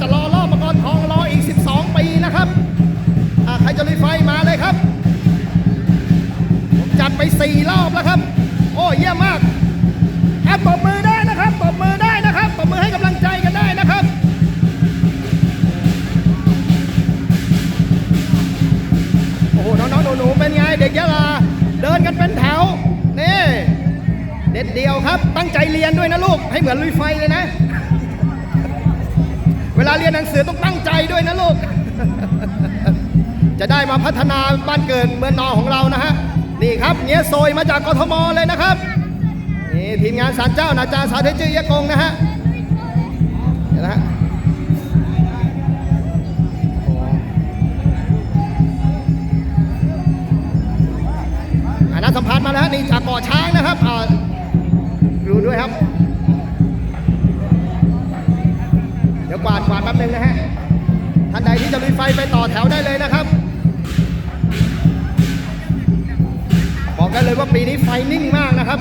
จะรอรอบมังกรทองรออีก 12 ปีนะครับใครจะลุยไฟมาเลยครับ ผมจัดไป 4 รอบแล้วครับ โอ้เยี่ยมมากแอะตบมือได้นะครับตบมือได้นะครับตบมือให้กำลังใจกันได้นะครับโอ้โหน้องๆหนูๆเป็นไงเด็กยะลาเดินกันเป็นแถวนี่เด็ดเดียวครับ ตั้งใจเรียนด้วยนะลูกให้เหมือนลุยไฟเลยนะ เรียนหนังสือต้องตั้งใจด้วยนะลูก จะได้มาพัฒนาบ้านเกิดเมืองนอนของเรานะฮะ นี่ครับเงี้ยโซยมาจากกทมเลยนะครับ นี่ทีมงานสารเจ้านาจาสาธิตจื้อยะกงนะฮะเห็นไหมฮะอานสัมพันธ์มาแล้วนี่จากเกาะช้างนะครับ แป๊บนึงนะฮะ ท่านใดที่จะลุยไฟไปต่อแถวได้เลยนะครับ บอกได้เลยว่าปีนี้ไฟนิ่งมากนะครับ